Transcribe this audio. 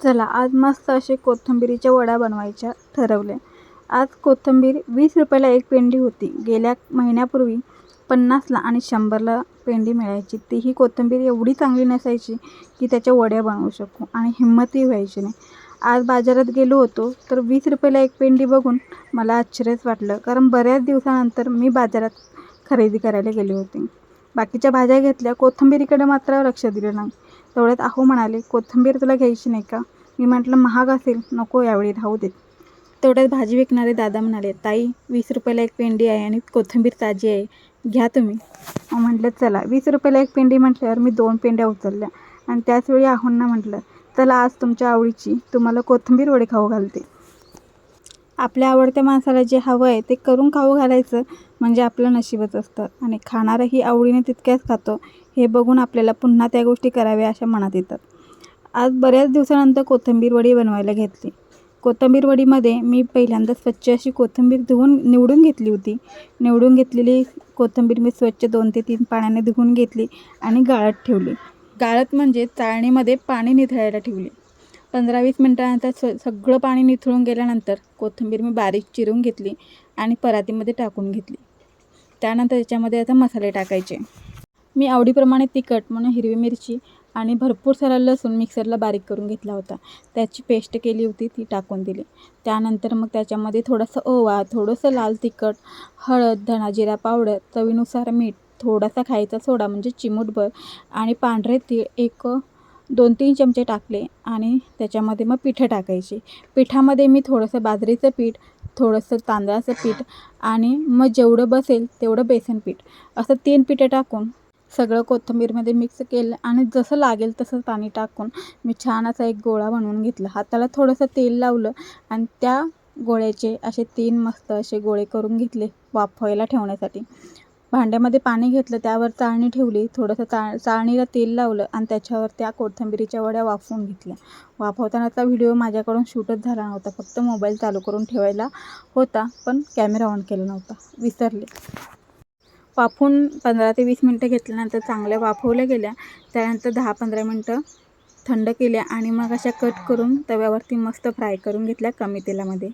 चला आज मस्त असे कोथिंबीरीच्या वड्या बनवायच्या ठरवल्या आज कोथिंबीर वीस रुपयाला एक पेंडी होती. गेल्या महिन्यापूर्वी पन्नासला आणि शंभरला पेंडी मिळायची. तीही कोथिंबीर एवढी चांगली नसायची की त्याच्या वड्या बनवू शकू आणि हिंमतही व्हायची नाही. आज बाजारात गेलो होतो तर वीस रुपयाला एक पेंडी बघून मला आश्चर्यच वाटलं कारण बऱ्याच दिवसानंतर मी बाजारात खरेदी करायला गेले होते. बाकीच्या भाज्या घेतल्या कोथिंबीरीकडे मात्र लक्ष दिलं नाही. तेवढ्यात आहो म्हणाले कोथिंबीर तुला घ्यायची नाही का? मी म्हटलं महाग असेल नको यावेळी राहू दे तेवढ्यात भाजी विकणारे दादा म्हणाले ताई वीस रुपयाला एक पेंडी आहे आणि कोथिंबीर ताजी आहे. घ्या तुम्ही. म्हटलं चला. वीस रुपयाला एक पेंडी म्हटल्यावर मी दोन पेंड्या उचलल्या आणि त्याचवेळी आहोंना म्हटलं चला आज तुमच्या आवडीची तुम्हाला कोथिंबीर वडे खाऊ घालते. आपल्या आवडत्या माणसाला जे हवं आहे ते करून खाऊ घालायचं म्हणजे आपलं नशीबच असतं. आणि खाणारही आवडीने तितक्याच खातो. हे बघून आपल्याला पुन्हा त्या गोष्टी कराव्या अशा मनात येतात. आज बऱ्याच दिवसानंतर कोथिंबीर वडी बनवायला घेतली. कोथिंबीर वडीमध्ये मी पहिल्यांदा स्वच्छ अशी कोथिंबीर धुवून निवडून घेतली होती. निवडून घेतलेली कोथिंबीर मी स्वच्छ दोन ते तीन पाण्याने धुवून घेतली आणि गाळत ठेवली. गाळत म्हणजे चाळणीमध्ये पाणी निथळायला ठेवली. पंधरा वीस मिनटानंतर स सगळं पाणी निथळून गेल्यानंतर कोथिंबीर मी बारीक चिरून घेतली आणि परातीमध्ये टाकून घेतली. त्यानंतर त्याच्यामध्ये आता मसाले टाकायचे. मी आवडीप्रमाणे तिखट म्हणून हिरवी मिरची आणि भरपूर सारा लसूण मिक्सरला बारीक करून घेतला होता. त्याची पेस्ट केली होती ती टाकून दिली. त्यानंतर मग त्याच्यामध्ये थोडंसं ओवा थोडंसं लाल तिखट हळद धणा जिरा पावडर चवीनुसार मीठ थोडासा खायचा सोडा म्हणजे चिमूटभर आणि पांढरे तीळ एक दोन तीन चमचे टाकले आणि त्याच्यामध्ये मग पिठं टाकायची. पिठामध्ये मी थोडंसं बाजरीचं पीठ थोडंसं तांदळाचं पीठ आणि मग जेवढं बसेल तेवढं बेसन पीठ. असं तीन पिठं टाकून सगळं कोथिंबीरमध्ये मिक्स केलं आणि जसं लागेल तसं पाणी टाकून मी छान असा एक गोळा बनवून घेतला. हाताला थोडंसं तेल लावलं आणि त्या गोळ्याचे असे तीन मस्त असे गोळे करून घेतले वाफवायला ठेवण्यासाठी. भांड्यामध्ये पाणी घेतलं त्यावर चाळणी ठेवली थोडंसं चा चाळणीला तेल लावलं आणि त्याच्यावर त्या कोथिंबिरीच्या वड्या वाफवून घेतल्या. वाफवतानाचा व्हिडिओ माझ्याकडून शूटच झाला नव्हता. फक्त मोबाईल चालू करून ठेवायला होता पण कॅमेरा ऑन केला नव्हता. विसरले. वाफून पंधरा ते वीस मिनटं घेतल्यानंतर चांगल्या वाफवल्या गेल्या. त्यानंतर दहा पंधरा मिनटं थंड केल्या आणि मग अशा कट करून तव्यावरती मस्त फ्राय करून घेतल्या कमी तेलामध्ये.